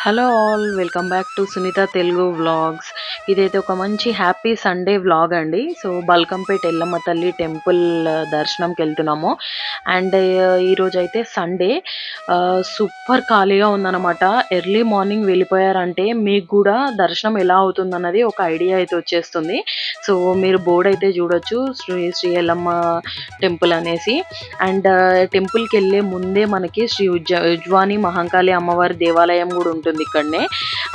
Hello all welcome back to Sunitha Telugu vlogs ఇదైతే ఒక మంచి హ్యాపీ సండే వ్లాగ్ అండి. సో బల్కంపేట ఎల్లమ్మ తల్లి టెంపుల్ దర్శనంకి వెళ్తున్నాము. అండ్ ఈరోజు అయితే సండే. సూపర్ ఖాళీగా ఉందన్నమాట. ఎర్లీ మార్నింగ్ వెళ్ళిపోయారంటే మీకు కూడా దర్శనం ఎలా అవుతుందన్నది ఒక ఐడియా అయితే వచ్చేస్తుంది. సో మీరు బోర్డు అయితే చూడొచ్చు శ్రీ శ్రీ ఎల్లమ్మ టెంపుల్ అనేసి. అండ్ టెంపుల్కి వెళ్ళే ముందే మనకి శ్రీ ఉజ్జ ఉజ్వాని మహంకాళి అమ్మవారి దేవాలయం కూడా ఉంటుంది ఇక్కడనే.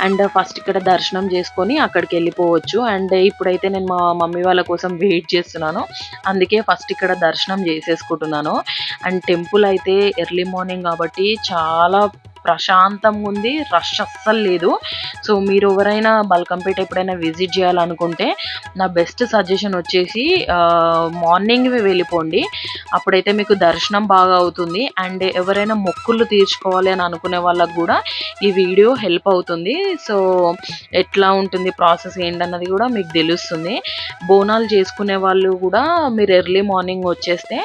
అండ్ ఫస్ట్ ఇక్కడ దర్శనం చేసుకొని అక్కడికి వెళ్ళిపోవచ్చు అండ్ ఇప్పుడైతే నేను మా మమ్మీ వాళ్ళ కోసం వెయిట్ చేస్తున్నాను. అందుకే ఫస్ట్ ఇక్కడ దర్శనం చేసేసుకుంటున్నాను. అండ్ టెంపుల్ అయితే ఎర్లీ మార్నింగ్ కాబట్టి చాలా ప్రశాంతంగా ఉంది రష్ అస్సలు లేదు. సో మీరు ఎవరైనా బల్కంపేట ఎప్పుడైనా విజిట్ చేయాలనుకుంటే నా బెస్ట్ సజెషన్ వచ్చేసి మార్నింగ్ వెళ్ళిపోండి. అప్పుడైతే మీకు దర్శనం బాగా అవుతుంది. అండ్ ఎవరైనా మొక్కులు తీర్చుకోవాలి అని అనుకునే వాళ్ళకు కూడా ఈ వీడియో హెల్ప్ అవుతుంది. సో ఎట్లా ఉంటుంది ప్రాసెస్ ఏంటన్నది కూడా మీకు తెలుస్తుంది. బోనాలు చేసుకునే వాళ్ళు కూడా మీరు ఎర్లీ మార్నింగ్ వచ్చేస్తే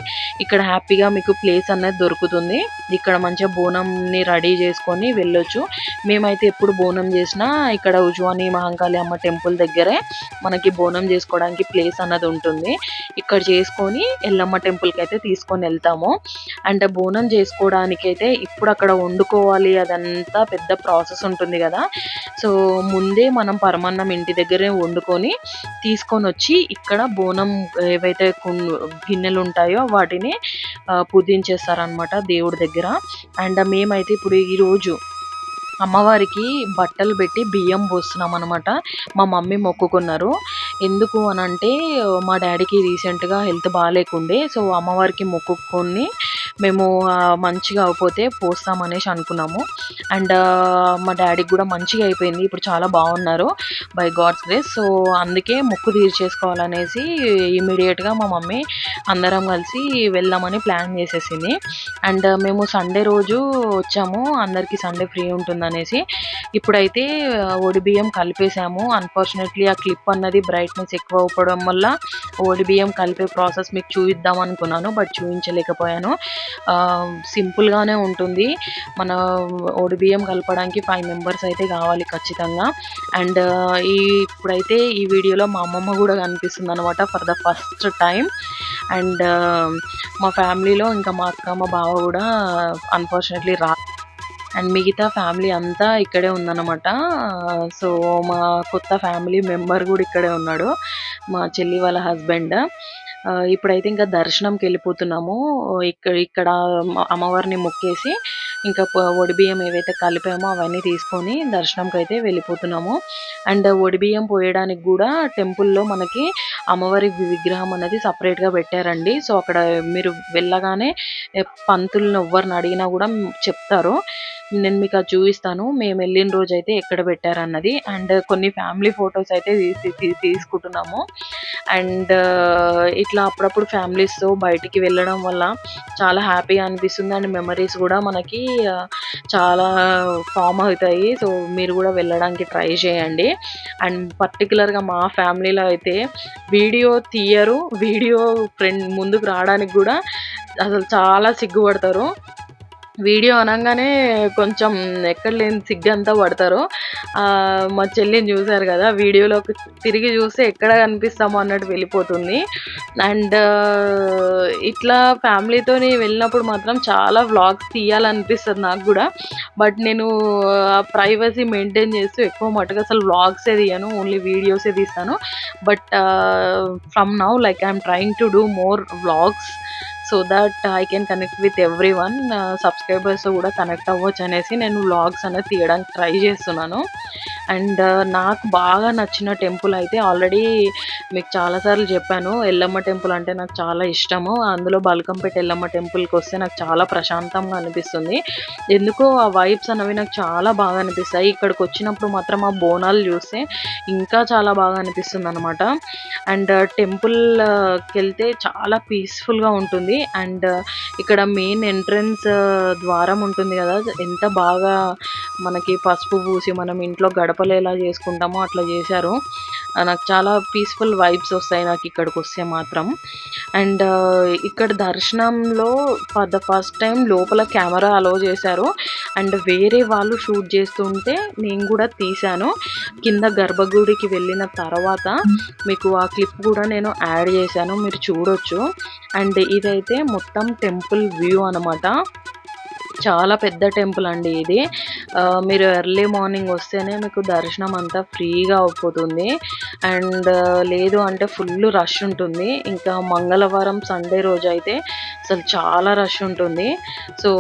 ఇక్కడ హ్యాపీగా మీకు ప్లేస్ అనేది దొరుకుతుంది. ఇక్కడ మంచిగా బోనంని రెడీ చేసుకొని వెళ్ళొచ్చు. మేమైతే ఎప్పుడు బోనం చేసినా ఇక్కడ ఉజ్వాని మహంకాళి అమ్మ టెంపుల్ దగ్గరే మనకి బోనం చేసుకోవడానికి ప్లేస్ అన్నది ఉంటుంది. ఇక్కడ చేసుకొని ఎల్లమ్మ టెంపుల్కి అయితే తీసుకొని వెళ్తాము. అండ్ బోనం చేసుకోవడానికి అయితే ఇప్పుడు అక్కడ వండుకోవాలి అదంతా పెద్ద ప్రాసెస్ ఉంటుంది కదా. సో ముందే మనం పరమాన్నం ఇంటి దగ్గరే వండుకొని తీసుకొని వచ్చి ఇక్కడ బోనం ఏవైతే గిన్నెలు ఉంటాయో వాటిని పూజించేస్తారనమాట దేవుడి దగ్గర. అండ్ మేమైతే ఇప్పుడు ఈరోజు అమ్మవారికి బట్టలు పెట్టి బియ్యం పోస్తున్నాం అనమాట మా మమ్మీ మొక్కుకున్నారు. ఎందుకు అని అంటే మా డాడీకి రీసెంట్గా హెల్త్ బాగాలేకుండే సో అమ్మవారికి మొక్కుకొని మేము మంచిగా అయిపోతే పోస్తామనేసి అనుకున్నాము. అండ్ మా డాడీకి కూడా మంచిగా అయిపోయింది. ఇప్పుడు చాలా బాగున్నారు బై గాడ్స్ గ్రేస్ సో అందుకే మొక్కు తీర్చేసుకోవాలనేసి ఇమీడియట్గా మా మమ్మీ అందరం కలిసి వెళ్దామని ప్లాన్ చేసేసింది. అండ్ మేము సండే రోజు వచ్చాము. అందరికీ సండే ఫ్రీ ఉంటుందనేసి. ఇప్పుడైతే ఒడి బియ్యం కలిపేసాము అన్ఫార్చునేట్లీ ఆ క్లిప్ అన్నది బ్రైట్నెస్ ఎక్కువ అవ్వడం వల్ల ఒడి బియ్యం కలిపే ప్రాసెస్ మీకు చూపిద్దాం అనుకున్నాను బట్ చూపించలేకపోయాను. సింపుల్గానే ఉంటుంది. మన ఓడి బియ్యం కలపడానికి ఫైవ్ మెంబర్స్ అయితే కావాలి ఖచ్చితంగా. అండ్ ఈ ఇప్పుడైతే ఈ వీడియోలో మా అమ్మమ్మ కూడా కనిపిస్తుంది అనమాట for the first time and మా ఫ్యామిలీలో ఇంకా మా అక్క మా బావ కూడా అన్ఫార్చునేట్లీ రా అండ్ మిగతా ఫ్యామిలీ అంతా ఇక్కడే ఉందన్నమాట. సో మా కొత్త ఫ్యామిలీ మెంబర్ కూడా ఇక్కడే ఉన్నాడు. మా చెల్లి వాళ్ళ హస్బెండ్. ఇప్పుడైతే ఇంకా దర్శనంకి వెళ్ళిపోతున్నాము ఇక్కడ ఇక్కడ అమ్మవారిని మొక్కేసి ఇంకా బియ్యం ఏవైతే కలిపామో అవన్నీ తీసుకొని దర్శనంకి అయితే వెళ్ళిపోతున్నాము. అండ్ బియ్యం పోయడానికి కూడా టెంపుల్లో మనకి అమ్మవారి విగ్రహం అనేది సపరేట్గా పెట్టారండి. సో అక్కడ మీరు వెళ్ళగానే పంతులను ఎవరిని అడిగినా కూడా చెప్తారు. నేను మీకు అది చూపిస్తాను. మేము వెళ్ళిన రోజు అయితే ఎక్కడ పెట్టారన్నది. అండ్ కొన్ని ఫ్యామిలీ ఫొటోస్ అయితే తీసి తీసుకుంటున్నాము. అండ్ ఇట్లా అప్పుడప్పుడు ఫ్యామిలీస్తో బయటికి వెళ్ళడం వల్ల చాలా హ్యాపీగా అనిపిస్తుంది. అండ్ మెమరీస్ కూడా మనకి చాలా ఫామ్ అవుతాయి. సో మీరు కూడా వెళ్ళడానికి ట్రై చేయండి. అండ్ పర్టికులర్గా మా ఫ్యామిలీలో అయితే వీడియో తీయరు. వీడియో ఫ్రెండ్ ముందుకు రావడానికి కూడా అసలు చాలా సిగ్గుపడతారు. వీడియో అనగానే కొంచెం ఎక్కడ లేని సిగ్గంతా పడతారు. మా చెల్లిని చూశారు కదా వీడియోలోకి తిరిగి చూస్తే ఎక్కడ కనిపిస్తామో అన్నట్టు వెళ్ళిపోతుంది. అండ్ ఇట్లా ఫ్యామిలీతో వెళ్ళినప్పుడు మాత్రం చాలా వ్లాగ్స్ తీయాలనిపిస్తుంది నాకు కూడా. బట్ నేను ప్రైవసీ మెయింటైన్ చేస్తూ ఎక్కువ మటుకు అసలు వ్లాగ్సే తీయను ఓన్లీ వీడియోసే తీస్తాను. But from now like I'm trying to do more vlogs. So that I can connect with everyone subscribers కూడా కనెక్ట్ అవ్వచ్చు అనేసి నేను వ్లాగ్స్ అనేది తీయడానికి ట్రై చేస్తున్నాను. అండ్ నాకు బాగా నచ్చిన టెంపుల్ అయితే ఆల్రెడీ మీకు చాలాసార్లు చెప్పాను. ఎల్లమ్మ టెంపుల్ అంటే నాకు చాలా ఇష్టము. అందులో బల్కంపేట ఎల్లమ్మ టెంపుల్కి వస్తే నాకు చాలా ప్రశాంతంగా అనిపిస్తుంది. ఎందుకో ఆ వైబ్స్ అనేవి నాకు చాలా బాగా అనిపిస్తాయి. ఇక్కడికి వచ్చినప్పుడు మాత్రం ఆ బోనాలు చూస్తే ఇంకా చాలా బాగా అనిపిస్తుంది అనమాట అండ్ టెంపుల్కి వెళ్తే చాలా పీస్ఫుల్గా ఉంటుంది. అండ్ ఇక్కడ మెయిన్ ఎంట్రన్స్ ద్వారం ఉంటుంది కదా ఎంత బాగా మనకి పసుపు పూసి మనం ఇంట్లో గడపలు ఎలా చేసుకుంటామో అట్లా చేశారు. నాకు చాలా పీస్ఫుల్ వైబ్స్ వస్తాయి నాకు ఇక్కడికి వస్తే మాత్రం. అండ్ ఇక్కడ దర్శనంలో ఫర్ ద ఫస్ట్ టైం లోపల కెమెరా అలో చేశారు. అండ్ వేరే వాళ్ళు షూట్ చేస్తుంటే నేను కూడా తీశాను. కింద గర్భగుడికి వెళ్ళిన తర్వాత మీకు ఆ క్లిప్ కూడా నేను యాడ్ చేశాను. మీరు చూడొచ్చు. అండ్ ఇదైతే మొత్తం టెంపుల్ వ్యూ అనమాట చాలా పెద్ద టెంపుల్ అండి ఇది. మీరు ఎర్లీ మార్నింగ్ వస్తేనే మీకు దర్శనం అంతా ఫ్రీగా అయిపోతుంది. అండ్ లేదు అంటే ఫుల్ రష్ ఉంటుంది. ఇంకా మంగళవారం సండే రోజు అయితే అసలు చాలా రష్ ఉంటుంది. సో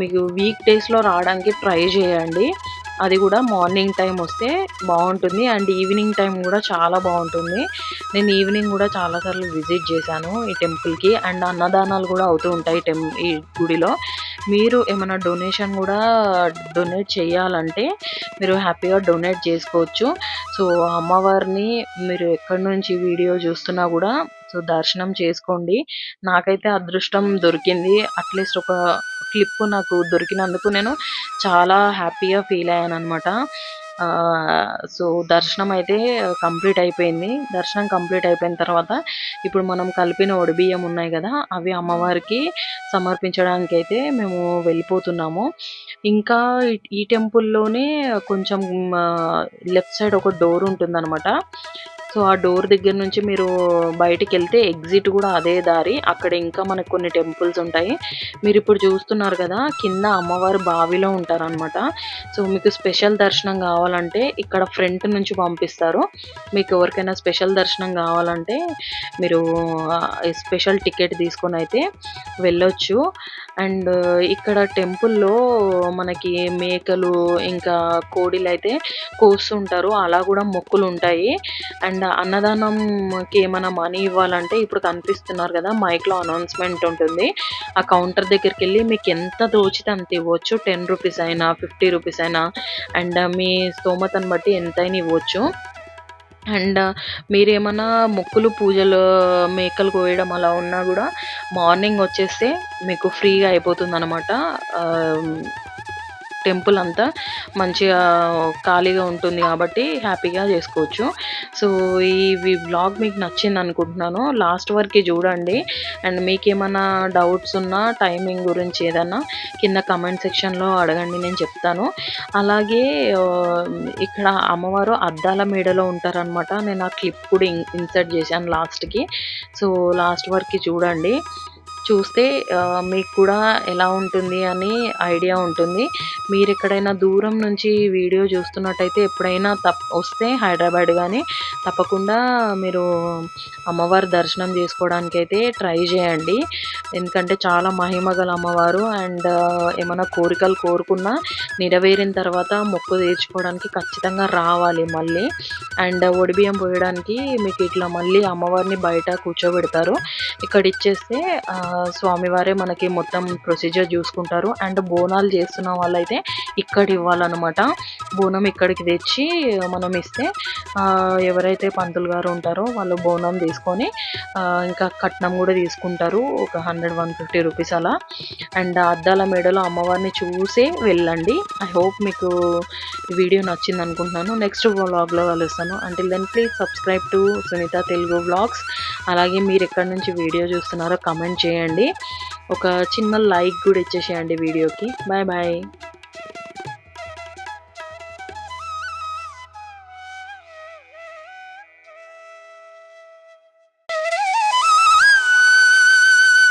మీకు వీక్ డేస్లో రావడానికి ట్రై చేయండి. అది కూడా మార్నింగ్ టైం వస్తే బాగుంటుంది. అండ్ ఈవినింగ్ టైం కూడా చాలా బాగుంటుంది. నేను ఈవినింగ్ కూడా చాలాసార్లు విజిట్ చేశాను ఈ టెంపుల్కి అండ్ అన్నదానాలు కూడా అవుతూ ఉంటాయి టెం ఈ గుడిలో. మీరు ఏమైనా డొనేషన్ కూడా డొనేట్ చేయాలంటే మీరు హ్యాపీగా డొనేట్ చేసుకోవచ్చు. సో అమ్మవారిని మీరు ఎక్కడి నుంచి వీడియో చూస్తున్నా కూడా సో దర్శనం చేసుకోండి. నాకైతే అదృష్టం దొరికింది. అట్లీస్ట్ ఒక క్లిప్ నాకు దొరికినందుకు నేను చాలా హ్యాపీగా ఫీల్ అయ్యాను అనమాట సో దర్శనం అయితే కంప్లీట్ అయిపోయింది. దర్శనం కంప్లీట్ అయిపోయిన తర్వాత ఇప్పుడు మనం కలిపిన ఒడిబియ్యం ఉన్నాయి కదా అవి అమ్మవారికి సమర్పించడానికి అయితే మేము వెళ్ళిపోతున్నాము. ఇంకా ఈ- టెంపుల్లోనే కొంచెం లెఫ్ట్ సైడ్ ఒక డోర్ ఉంటుందన్నమాట. సో ఆ డోర్ దగ్గర నుంచి మీరు బయటికి వెళ్తే ఎగ్జిట్ కూడా అదే దారి. అక్కడ ఇంకా మనకు కొన్ని టెంపుల్స్ ఉంటాయి. మీరు ఇప్పుడు చూస్తున్నారు కదా కింద అమ్మవారు బావిలో ఉంటారనమాట సో మీకు స్పెషల్ దర్శనం కావాలంటే ఇక్కడ ఫ్రంట్ నుంచి పంపిస్తారు. మీకు ఎవరికైనా స్పెషల్ దర్శనం కావాలంటే మీరు స్పెషల్ టికెట్ తీసుకొని అయితే వెళ్ళొచ్చు. అండ్ uh, ఇక్కడ టెంపుల్లో మనకి మేకలు ఇంకా కోడిలు అయితే కోస్తుంటారు. అలా కూడా మొక్కులు ఉంటాయి అండ్ అన్నదానంకి ఏమైనా మనీ ఇవ్వాలంటే ఇప్పుడు కనిపిస్తున్నారు కదా మైక్లో అనౌన్స్మెంట్ ఉంటుంది. ఆ కౌంటర్ దగ్గరికి వెళ్ళి మీకు ఎంత దోచితే అంత ఇవ్వచ్చు. టెన్ రూపీస్ అయినా ఫిఫ్టీ రూపీస్ అయినా. అండ్ మీ స్తోమతను బట్టి ఎంతైనా ఇవ్వచ్చు. అండ్ మీరేమన్నా మొక్కులు పూజలు మేకలు కోయడం అలా ఉన్నా కూడా మార్నింగ్ వచ్చేస్తే మీకు ఫ్రీగా అయిపోతుంది అనమాట టెంపుల్ అంతా మంచిగా ఖాళీగా ఉంటుంది కాబట్టి హ్యాపీగా చేసుకోవచ్చు. సో ఈ బ్లాగ్ మీకు నచ్చింది అనుకుంటున్నాను. లాస్ట్ వరకు చూడండి. అండ్ మీకు ఏమైనా డౌట్స్ ఉన్నా టైమింగ్ గురించి ఏదన్నా కింద కమెంట్ సెక్షన్లో అడగండి నేను చెప్తాను. అలాగే ఇక్కడ అమ్మవారు అద్దాల మేడలో ఉంటారనమాట నేను ఆ క్లిప్ కూడా ఇన్సర్ట్ చేశాను లాస్ట్కి. సో లాస్ట్ వరకు చూడండి. చూస్తే మీకు కూడా ఎలా ఉంటుంది అని ఐడియా ఉంటుంది. మీరు ఎక్కడైనా దూరం నుంచి వీడియో చూస్తున్నట్టయితే ఎప్పుడైనా తప్ వస్తే హైదరాబాద్ కానీ తప్పకుండా మీరు అమ్మవారి దర్శనం చేసుకోవడానికి అయితే ట్రై చేయండి. ఎందుకంటే చాలా మహిమ గల అమ్మవారు అండ్ ఏమైనా కోరికలు కోరుకున్నా నెరవేరిన తర్వాత మొక్కు తీర్చుకోవడానికి ఖచ్చితంగా రావాలి మళ్ళీ. అండ్ ఒడిబియ్యం పోయడానికి మీకు ఇట్లా మళ్ళీ అమ్మవారిని బయట కూర్చోబెడతారు. ఇక్కడ ఇచ్చేస్తే స్వామివారే మనకి మొత్తం ప్రొసీజర్ చూసుకుంటారు. అండ్ బోనాలు చేస్తున్న వాళ్ళైతే ఇక్కడ ఇవ్వాలన్నమాట. బోనం ఇక్కడికి తెచ్చి మనం ఇస్తే ఎవరైతే పంతులు గారు ఉంటారో వాళ్ళు బోనం తీసుకొని ఇంకా కట్నం కూడా తీసుకుంటారు. ఒక హండ్రెడ్ వన్ ఫిఫ్టీ రూపీస్ అలా. అండ్ అద్దాల మేడలో అమ్మవారిని చూసే వెళ్ళండి. ఐ హోప్ మీకు వీడియో నచ్చింది అనుకుంటున్నాను. నెక్స్ట్ వ్లాగ్లో కలుస్తాను. అంటే then please subscribe to Sunitha Telugu vlogs అలాగే మీరు ఎక్కడి నుంచి వీడియో చూస్తున్నారో కమెంట్ చేయండి. చేయండి. ఒక చిన్న లైక్ కూడా ఇచ్చేసేయండి వీడియోకి. Bye bye.